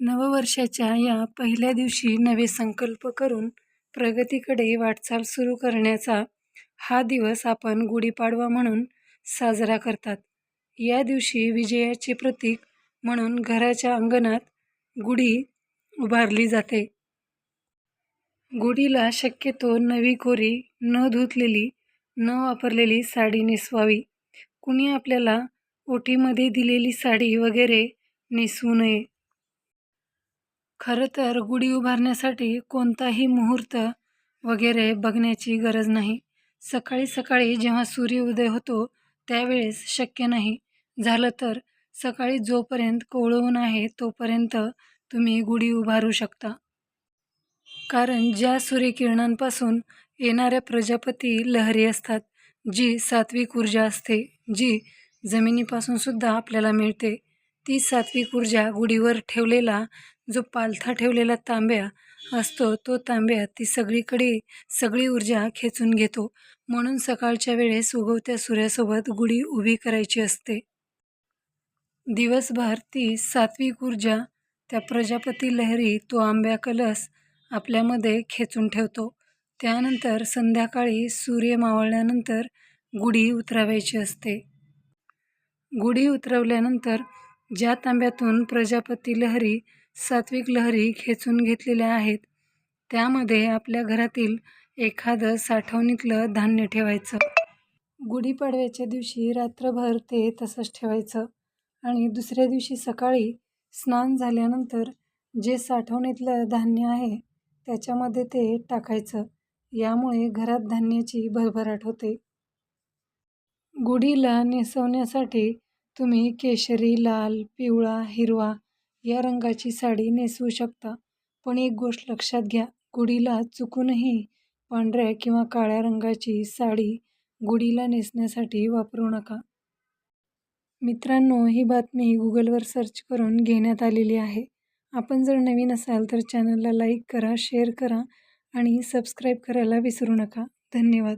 नववर्षाच्या या पहिल्या दिवशी नवे संकल्प करून प्रगतीकडे वाटचाल सुरू करण्याचा हा दिवस आपण गुढीपाडवा म्हणून साजरा करतात. या दिवशी विजयाचे प्रतीक म्हणून घराच्या अंगणात गुढी उभारली जाते. गुढीला शक्यतो नवी कोरी, न धुतलेली, न वापरलेली साडी नेसवावी. कुणी आपल्याला ओटीमध्ये दिलेली साडी वगैरे नेसवू नये. खरं तर गुढी उभारण्यासाठी कोणताही मुहूर्त वगैरे बघण्याची गरज नाही. सकाळी सकाळी जेव्हा सूर्य उदय होतो त्यावेळेस शक्य नाही झालं तर सकाळी जोपर्यंत कोळवून आहे तोपर्यंत तुम्ही गुढी उभारू शकता. कारण ज्या सूर्यकिरणांपासून येणाऱ्या प्रजापती लहरी असतात, जी सात्विक ऊर्जा असते, जी जमिनीपासून सुद्धा आपल्याला मिळते, ती सात्विक ऊर्जा गुढीवर ठेवलेला जो पालथा ठेवलेला तांब्या असतो तो तांब्या ती सगळीकडे सगळी ऊर्जा खेचून घेतो. म्हणून सकाळच्या वेळेस उगवत्या सूर्यासोबत गुढी उभी करायची असते. दिवसभर ती सात्विक ऊर्जा, त्या प्रजापती लहरी तो आंब्या कलश आपल्यामध्ये खेचून ठेवतो. त्यानंतर संध्याकाळी सूर्य मावळल्यानंतर गुढी उतरवायची असते. गुढी उतरवल्यानंतर ज्या तांब्यातून प्रजापती लहरी, सात्विक लहरी खेचून घेतलेल्या आहेत, त्यामध्ये आपल्या घरातील एखादं साठवणीतलं धान्य ठेवायचं. गुढीपाडव्याच्या दिवशी रात्रभर ते तसंच ठेवायचं आणि दुसऱ्या दिवशी सकाळी स्नान झाल्यानंतर जे साठवणीतलं धान्य आहे त्याच्यामध्ये ते टाकायचं. यामुळे घरात धान्याची भरभराट होते. गुढीला नेसवण्यासाठी तुम्ही केशरी, लाल, पिवळा, हिरवा या रंगाची साडी नेसवू शकता. पण एक गोष्ट लक्षात घ्या, गुढीला चुकूनही पांढऱ्या किंवा काळ्या रंगाची साडी गुढीला नेसण्यासाठी वापरू नका. मित्रांनो, ही बातमी गुगलवर सर्च करून घेण्यात आलेली आहे. आपण जर नवीन असाल तर चॅनलला लाईक करा, शेअर करा आणि सबस्क्राईब करायला विसरू नका. धन्यवाद.